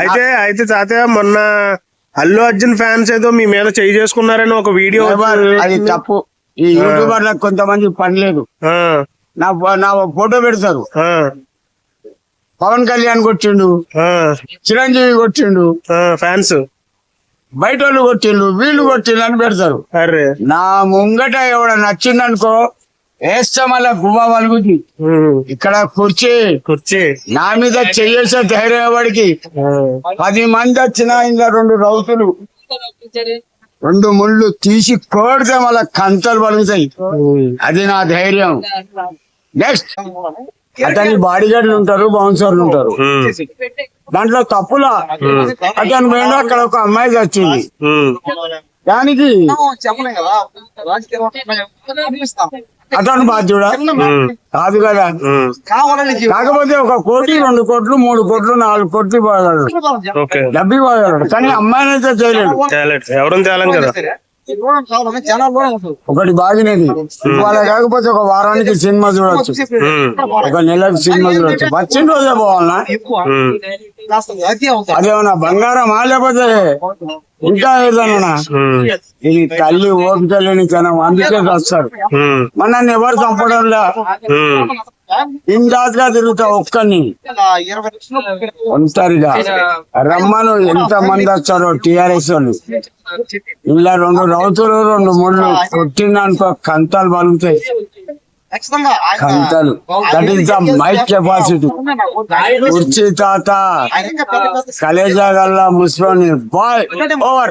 అయితే అయితే తాతయ్య మొన్న అల్లు అర్జున్ ఫ్యాన్స్ ఏదో మీ మీద చేయి చేసుకున్నారని ఒక వీడియో? అది తప్పు. ఈ యూట్యూబర్లకు కొంతమంది పని లేదు. నా నా ఫోటో పెడతారు. పవన్ కళ్యాణ్ కొట్టిండు. చిరంజీవి కొట్టిండు. ఫ్యాన్స్. బయట వాళ్ళు కొట్టిండు. వీళ్ళు కొట్టిండు అని పెడతారు. నా ముంగట ఎవడ నచ్చిందనుకో వేస్తా మళ్ళా గువ్వ వలుగుద్ది ఇక్కడ కుర్చీ. కుర్చీ. నా మీద చెయ్యేసే ధైర్యం వాడికి పది మంది వచ్చినా ఇంకా రెండు రౌతులు. రెండు ముళ్ళు తీసి కోడితే మళ్ళా కంతలు పలుగుతాయి అది నా ధైర్యం. నెక్స్ట్ అతని బాడీ గార్డులు ఉంటారు బౌన్సర్లు ఉంటారు. దాంట్లో తప్పులా? అతను పోయిన అక్కడ ఒక అమ్మాయి వచ్చింది. దానికి చెప్పలే కదా. రాజకీయ అతను బాధ్యుడా కాదు కదా. కాకపోతే ఒక కోటి రెండు కోట్లు మూడు కోట్లు నాలుగు కోట్లు ఓకే. డబ్బు ఇవ్వగలడు. కానీ అమ్మాయిని అయితే ఉంటుంది ఒకటి బాగినది. ఇవాళ కాకపోతే ఒక వారానికి సినిమా చూడొచ్చు. ఒక నెలకు సినిమా చూడొచ్చు. వచ్చిన రోజే పోవాలనా అవుతాయి అదేమన్నా బంగారమా లేకపోతే ఇంకా ఏదన్నా ఇది తల్లి ఓపిక లేని జనం అందుకే వస్తారు. ఉమ్, మన ఎవరు చంపడంలా? ఉమ్, ఇందాస్గా తిరుగుతా ఒక్కని. ఒంటరిగా. రమ్మను ఎంత మంది వచ్చారో టిఆర్ఎస్ వాళ్ళు. ఇలా రెండు రౌతులు రెండు ముళ్ళు కొట్టిందనుకో కంతాలు పలుకుతాయి ఈస్ ద మైక్ కెపాసిటీ. కుర్చీ తాత. కలేజా గల్లా ముస్లోని. బాయ్. ఓవర్.